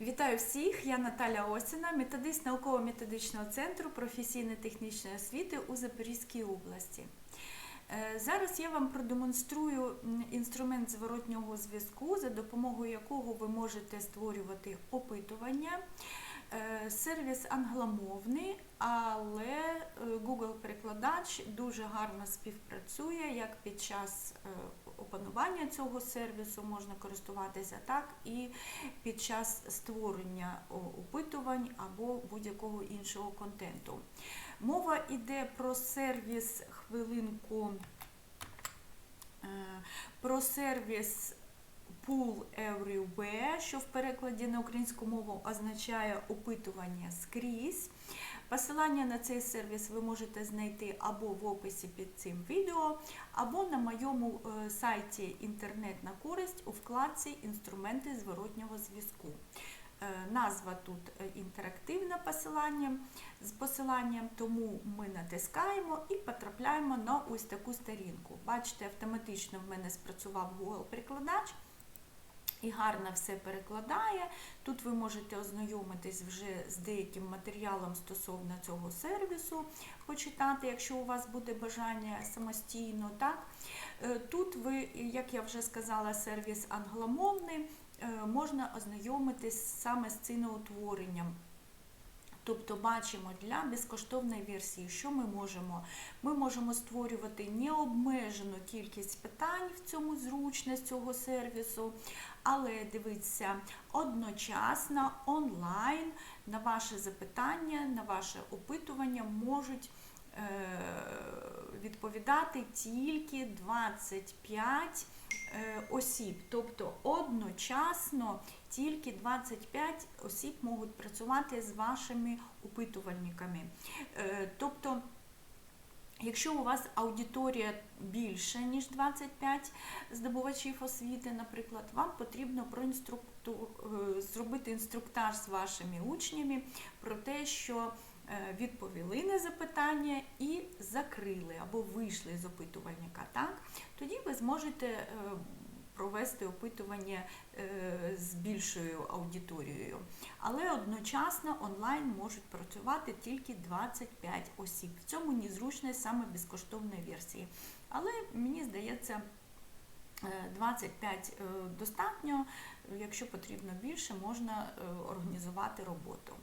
Вітаю всіх! Я Наталя Осіна, методист науково-методичного центру професійно-технічної освіти у Запорізькій області. Е, Зараз я вам продемонструю інструмент зворотнього зв'язку, за допомогою якого ви можете створювати опитування. Е, Сервіс англомовний, але е, Google-перекладач дуже гарно співпрацює як під час опанування цього сервісу можна користуватися, так і під час створення опитувань або будь-якого іншого контенту. Мова йде про сервіс хвилинку, е, про сервіс Pool Everywhere, що в перекладі на українську мову означає опитування скрізь. Посилання на цей сервіс ви можете знайти або в описі під цим відео, або на моєму е, сайті Інтернет на користь у вкладці Інструменти зворотнього зв'язку. Е, Назва тут е, інтерактивне посилання з посиланням, тому ми натискаємо і потрапляємо на ось таку сторінку. Бачите, автоматично в мене спрацював Google-перекладач і гарно все перекладає. Тут ви можете ознайомитись вже з деяким матеріалом стосовно цього сервісу, почитати, якщо у вас буде бажання самостійно. Так? Е, Тут ви, як я вже сказала, сервіс англомовний, е, можна ознайомитись саме з ціноутворенням. Тобто бачимо для безкоштовної версії, що ми можемо. Ми можемо створювати необмежену кількість питань в цьому зручність цього сервісу, але дивіться, одночасно онлайн на ваше запитання, на ваше опитування можуть е, відповідати тільки 25 е, осіб. Тобто одночасно тільки 25 осіб можуть працювати з вашими опитувальниками. Е, Тобто, якщо у вас аудиторія більше, ніж 25 здобувачів освіти, наприклад, вам потрібно проінструкту... інструкту зробити інструктаж з вашими учнями про те, що е, відповіли на запитання і закрили або вийшли з опитувальника. Так? Тоді ви зможете е, провести опитування е, з більшою аудиторією. Але одночасно онлайн можуть працювати тільки 25 осіб. В цьому незручність саме безкоштовної версії. Але мені здається, е, 25 е, достатньо, якщо потрібно більше, можна е, організувати роботу.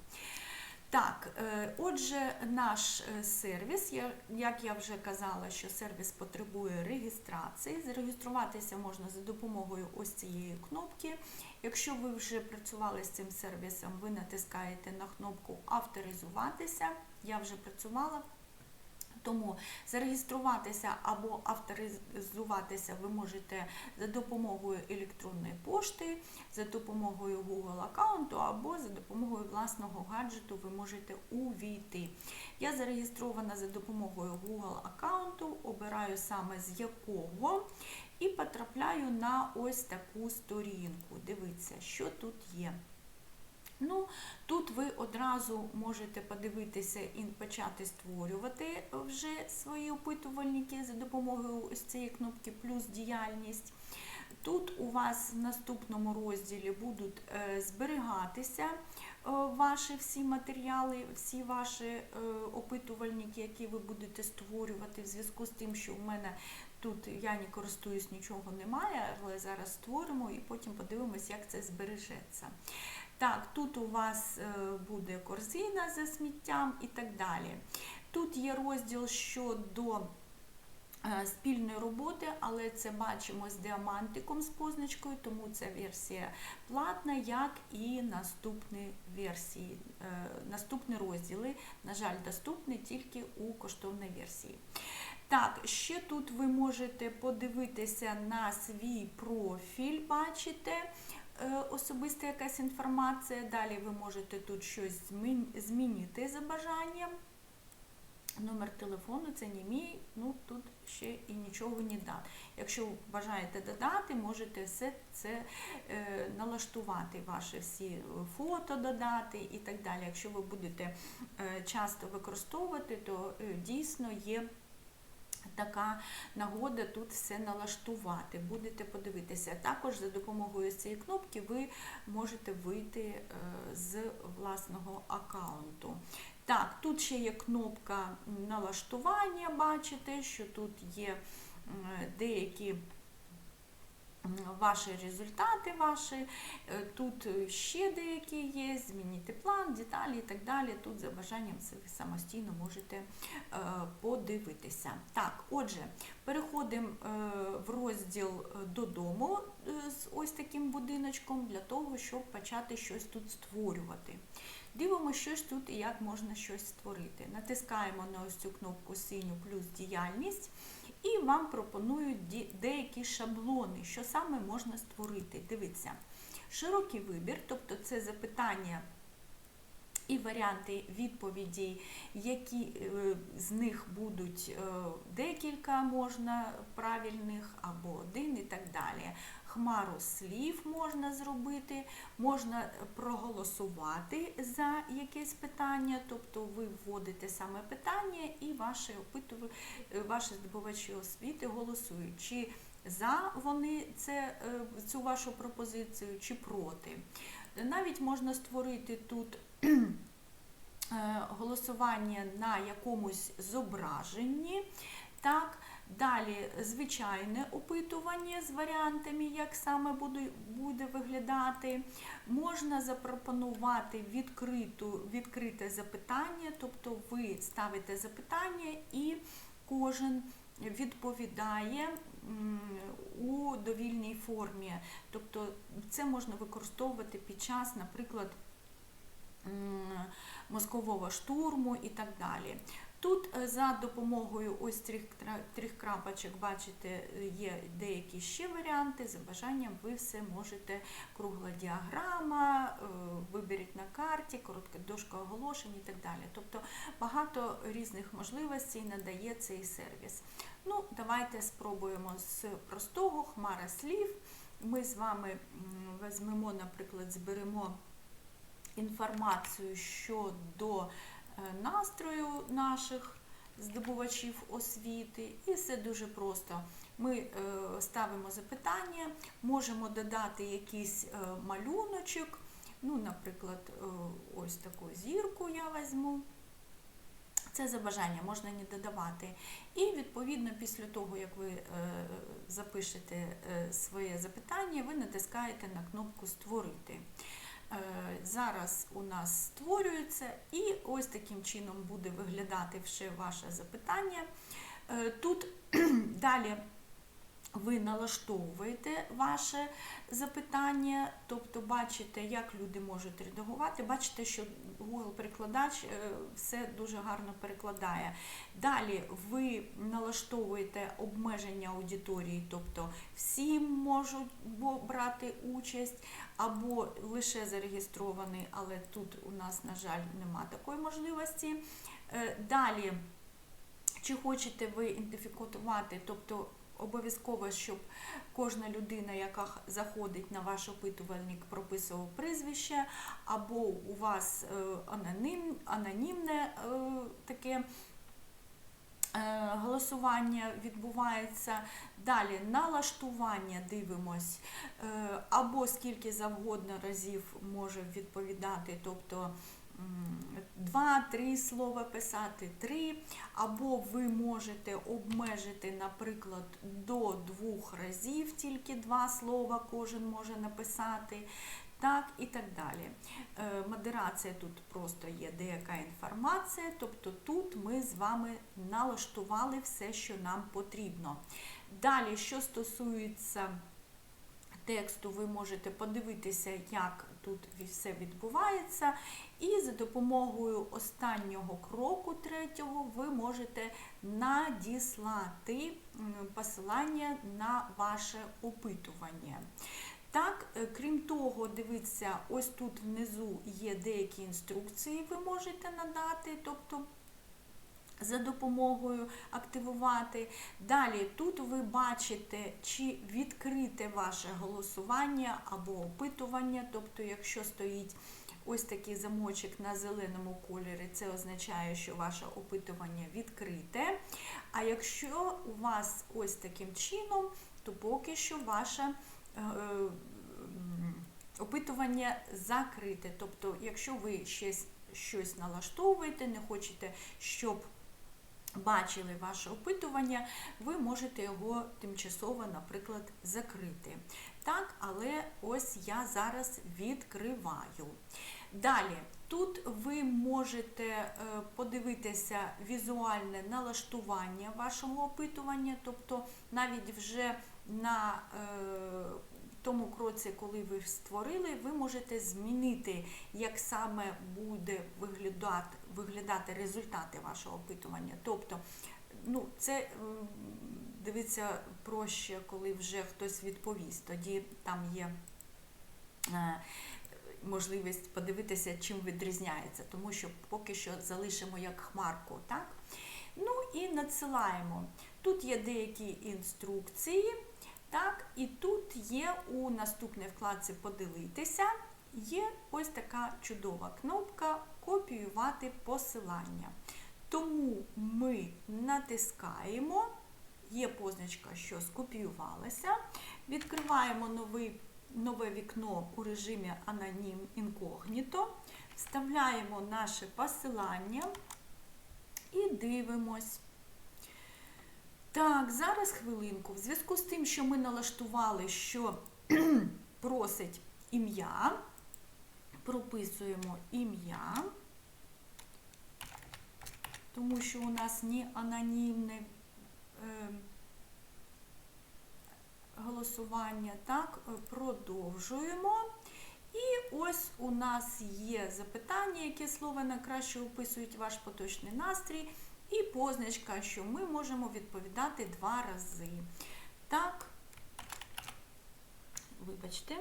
Так, е, отже, наш е, сервіс, як я вже казала, що сервіс потребує реєстрації. Зареєструватися можна за допомогою ось цієї кнопки. Якщо ви вже працювали з цим сервісом, ви натискаєте на кнопку Авторизуватися. Я вже працювала. Тому зареєструватися або авторизуватися ви можете за допомогою електронної пошти, за допомогою Google аккаунту або за допомогою власного гаджету ви можете увійти. Я зареєстрована за допомогою Google аккаунту, обираю саме з якого і потрапляю на ось таку сторінку. Дивіться, що тут є. Ну, тут ви одразу можете подивитися і почати створювати вже свої опитувальники за допомогою ось цієї кнопки плюс діяльність. Тут у вас в наступному розділі будуть е, зберігатися е, ваші всі матеріали, всі ваші е, опитувальники, які ви будете створювати в зв'язку з тим, що в мене тут я не користуюсь, нічого немає, але зараз створимо і потім подивимось, як це збережеться. Так, тут у вас е, буде корзина за сміттям і так далі. Тут є розділ щодо е, спільної роботи, але це бачимо з діамантиком з позначкою, тому ця версія платна, як і наступні версії. Е, Наступні розділи, на жаль, доступні тільки у коштовній версії. Так, ще тут ви можете подивитися на свій профіль, бачите, е, особиста якась інформація. Далі ви можете тут щось змінити за бажанням. Номер телефону це не мій, ну тут ще і нічого не дати. Якщо бажаєте додати, можете все це е, налаштувати, ваші всі е, фото додати і так далі. Якщо ви будете е, часто використовувати, то е, дійсно є така нагода тут все налаштувати. Будете подивитися. Також за допомогою цієї кнопки ви можете вийти е, з власного аккаунту. Так, тут ще є кнопка налаштування, бачите, що тут є деякі м, ваші результати ваші. Е, Тут ще деякі є, змінити план, деталі і так далі. Тут за бажанням ви самостійно можете е, подивитися. Так, отже, переходимо е, в розділ додому з ось таким будиночком для того, щоб почати щось тут створювати. Дивимося, що ж тут і як можна щось створити. Натискаємо на ось цю кнопку синю плюс діяльність, і вам пропонують деякі шаблони, що саме можна створити. Дивіться, широкий вибір, тобто це запитання і варіанти відповідей, які е, з них будуть е, декілька можна правильних або один і так далі. Хмару слів можна зробити, можна проголосувати за якесь питання, тобто ви вводите саме питання і ваші опитувачі, ваші здобувачі освіти голосують, чи за вони це, е, цю вашу пропозицію, чи проти. Навіть можна створити тут е, голосування на якомусь зображенні. Так, далі звичайне опитування з варіантами, як саме буде, буде виглядати. Можна запропонувати відкриту, відкрите запитання, тобто ви ставите запитання і кожен відповідає у довільній формі. Тобто це можна використовувати під час, наприклад, мозкового штурму і так далі. Тут е, за допомогою ось трьох, крапочок, бачите, е, є деякі ще варіанти. За бажанням ви все можете кругла діаграма, е, виберіть на карті, коротка дошка оголошень і так далі. Тобто багато різних можливостей надає цей сервіс. Ну, давайте спробуємо з простого хмара слів. Ми з вами візьмемо, наприклад, зберемо інформацію щодо е, настрою наших здобувачів освіти, і все дуже просто. Ми е, ставимо запитання, можемо додати якийсь е, малюночок, ну, наприклад, ось таку зірку я візьму. Це за бажання, можна не додавати. І відповідно після того, як ви запишете своє запитання, ви натискаєте на кнопку Створити. Е, Зараз у нас створюється, і ось таким чином буде виглядати ще ваше запитання. Е, Тут далі ви налаштовуєте ваше запитання, тобто бачите, як люди можуть редагувати. Бачите, що Google-перекладач е, все дуже гарно перекладає. Далі ви налаштовуєте обмеження аудиторії, тобто всі можуть брати участь або лише зареєстрований, але тут у нас, на жаль, нема такої можливості. Е, Далі, чи хочете ви ідентифікувати, тобто обов'язково, щоб кожна людина, яка заходить на ваш опитувальник, прописував прізвище, або у вас е, анонім, анонімне е, таке е, голосування відбувається. Далі налаштування дивимось, або скільки завгодно разів може відповідати, тобто два-три слова писати, три, або ви можете обмежити, наприклад, до двох разів тільки два слова кожен може написати. Так і так далі. Е, Модерація тут просто є деяка інформація, тобто тут ми з вами налаштували все, що нам потрібно. Далі, що стосується тексту, ви можете подивитися, як тут все відбувається. І за допомогою останнього кроку третього ви можете надіслати посилання на ваше опитування. Так, е, крім того, дивіться, ось тут внизу є деякі інструкції, ви можете надати, тобто за допомогою активувати. Далі тут ви бачите, чи відкрите ваше голосування або опитування, тобто, якщо стоїть ось такий замочок на зеленому кольорі, це означає, що ваше опитування відкрите. А якщо у вас ось таким чином, то поки що ваше е, опитування закрите. Тобто, якщо ви щось, щось налаштовуєте, не хочете, щоб бачили ваше опитування, ви можете його тимчасово, наприклад, закрити. Так, але ось я зараз відкриваю. Далі, тут ви можете е, подивитися візуальне налаштування вашого опитування, тобто навіть вже на е, тому кроці, коли ви створили, ви можете змінити, як саме буде виглядати, виглядати результати вашого опитування. Тобто, ну, це дивиться проще, коли вже хтось відповість. Тоді там є е, можливість подивитися, чим відрізняється, тому що поки що залишимо як хмарку. так? Ну і надсилаємо. Тут є деякі інструкції. Так, і тут є у наступній вкладці Поділитися є ось така чудова кнопка Копіювати посилання. Тому ми натискаємо, є позначка, що скопіювалася, відкриваємо новий, нове вікно у режимі Анонім інкогніто, вставляємо наше посилання і дивимось. Так, зараз хвилинку. В зв'язку з тим, що ми налаштували, що просить ім'я, прописуємо ім'я, тому що у нас не анонімне е, голосування. Так, продовжуємо. І ось у нас є запитання, яке слово найкраще описують ваш поточний настрій. І позначка, що ми можемо відповідати два рази. Так, вибачте,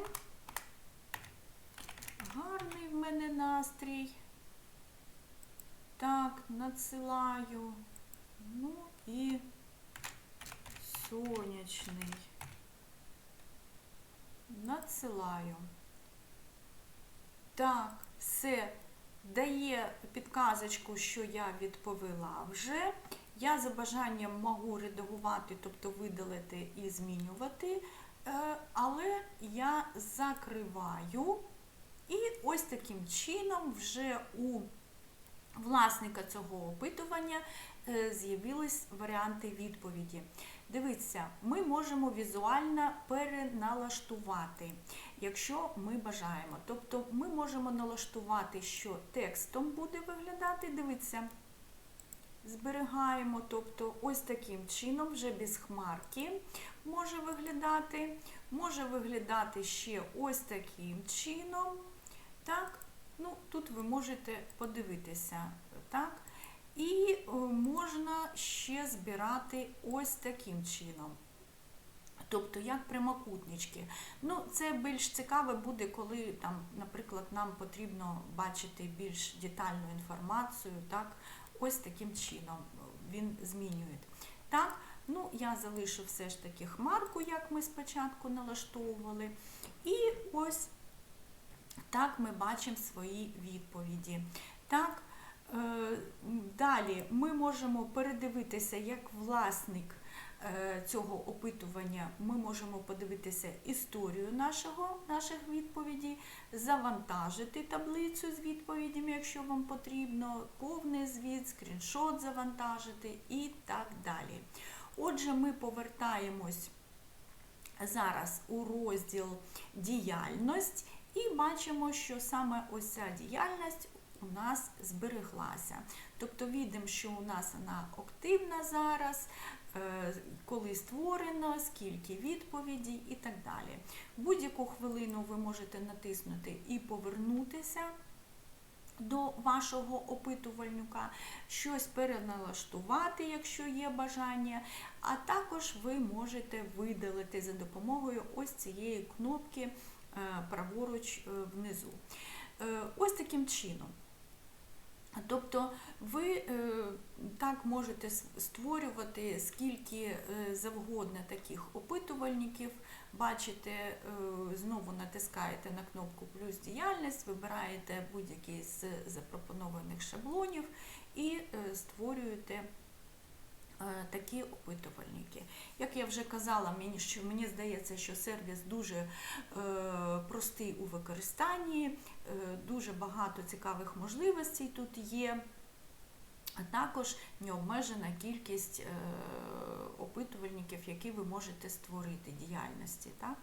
гарний в мене настрій. Так, надсилаю. Ну і сонячний. Надсилаю. Так, все дає підказочку, що я відповіла вже. Я за бажанням можу редагувати, тобто видалити і змінювати, е, але я закриваю. І ось таким чином вже у власника цього опитування е, з'явились варіанти відповіді. Дивіться, ми можемо візуально переналаштувати, якщо ми бажаємо. Тобто ми можемо налаштувати, що текстом буде виглядати. Дивіться, зберігаємо, тобто ось таким чином, вже без хмарки може виглядати. Може виглядати ще ось таким чином. Так, ну тут ви можете подивитися. так. І е, можна ще збирати ось таким чином. Тобто, як прямокутнички. Ну, Це більш цікаве буде, коли, там, наприклад, нам потрібно бачити більш детальну інформацію. так, Ось таким чином він змінює. Так, ну, Я залишу все ж таки хмарку, як ми спочатку налаштовували. І ось так ми бачимо свої відповіді. Так, Е, далі ми можемо передивитися, як власник е, цього опитування, ми можемо подивитися історію нашого, наших відповідей, завантажити таблицю з відповідями, якщо вам потрібно, повний звіт, скріншот завантажити і так далі. Отже, ми повертаємось зараз у розділ діяльність і бачимо, що саме ось ця діяльність у нас збереглася. Тобто відемо, що у нас вона активна зараз, е, коли створено, скільки відповідей і так далі. Будь-яку хвилину ви можете натиснути і повернутися. До вашого опитувальника, щось переналаштувати, якщо є бажання, а також ви можете видалити за допомогою ось цієї кнопки праворуч е, внизу. Ось таким чином. Тобто ви е, так можете створювати скільки е, завгодно таких опитувальників. Бачите, е, знову натискаєте на кнопку плюс діяльність, вибираєте будь-який з запропонованих шаблонів і е, створюєте е, такі опитувальники. Як я вже казала, мені що мені здається, що сервіс дуже е, простий у використанні, е, дуже багато цікавих можливостей тут є. А також необмежена кількість е, опитувальників, які ви можете створити діяльності. Так?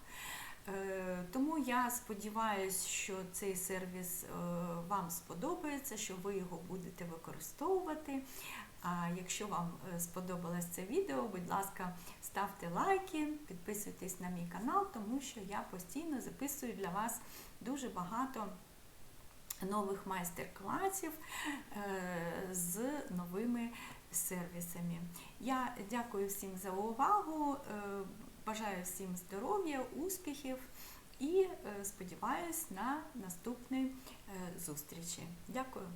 Е, Тому я сподіваюся, що цей сервіс е, вам сподобається, що ви його будете використовувати. А якщо вам е, сподобалось це відео, будь ласка, ставте лайки, підписуйтесь на мій канал, тому що я постійно записую для вас дуже багато нових майстер-класів е, з новими сервісами. Я дякую всім за увагу, е, бажаю всім здоров'я, успіхів і сподіваюсь на наступні зустрічі. Дякую.